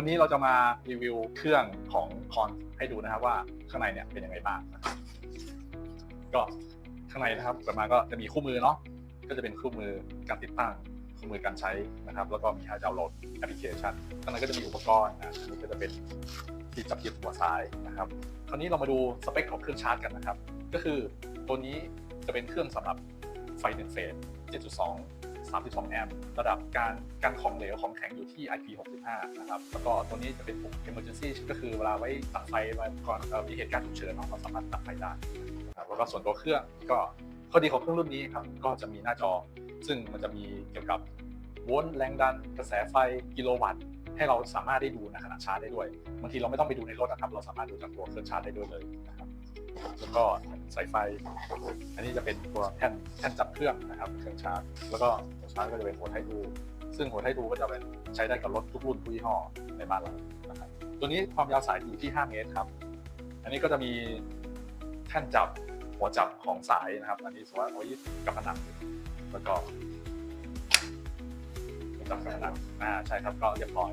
วันนี้เราจะมารีวิวเครื่องของคอนให้ดูนะครับว่าข้างในเนี่ยเป็นยังไงบ้างก็ข้างในนะครับเปิดมาก็จะมีคู่มือเนาะก็จะเป็นคู่มือการติดตั้งคู่มือการใช้นะครับ แล้วก็มีให้ดาวน์โหลดแอปพลิเคชันข้างในก็จะมีอุปกรณ์นะอันนี้ก็จะเป็นที่จับยึดหัวซ้ายนะครับ คราวนี้เรามาดูสเปคของเครื่องชาร์จกันนะครับ ก็คือตัวนี้จะเป็นเครื่องสำหรับไฟหนึ่งเฟส7.2 32 แอมป์ระดับการการของเหลวของแข็งอยู่ที่ IP65 นะครับแล้วก็ตัวนี้จะเป็นปุ่ม emergency ก็คือเวลาไว้ตัดไฟไว้ก่อนมีเหตุการณ์ฉุกเฉินเนาะเราสามารถตัดไฟได้นะครับแล้วก็ส่วนตัวเครื่องก็ข้อดีของเครื่องรุ่นนี้ครับก็จะมีหน้าจอ ซึ่งมันจะมีเกี่ยวกับโวลต์แรงดัน กระแสไฟกิโลวัตต์ให้เราสามารถได้ดูในขณะชาร์จได้ด้วยบางทีเราไม่ต้องไปดูในรถนะครับ เราสามารถดูจากตัวเครื่องชาร์จได้ด้วยเลยนะครับแล้วก็ สายไฟ อันนี้จะเป็นตัวแท่นแท่นจับเครื่องนะครับเครื่องชาร์จแล้วก็ชาร์จก็จะเป็นหัวไทดูซึ่งหัวไทดูก็จะเป็นใช้ได้กับรถทุกรุ่นทุกยี่ห้อในบ้านเรานะครับตัวนี้ความยาวสายอยู่ที่ 5 เมตรครับ อันนี้ก็จะมีแท่นจับหัวจับของสายนะครับ อันนี้สมมติว่าเอาไว้ยึดกับผนังแล้วก็จับกับผนังอ่าใช่ครับก็เรียบร้อย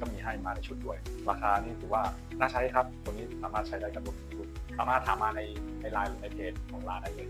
ก็มีให้มาในชุดด้วย ราคานี่ถือว่าน่าใช้ครับ ตัวนี้สามารถใช้ได้กับทุกรุ่นสามารถถามมาในในไลน์หรือในเพจของร้านได้เลย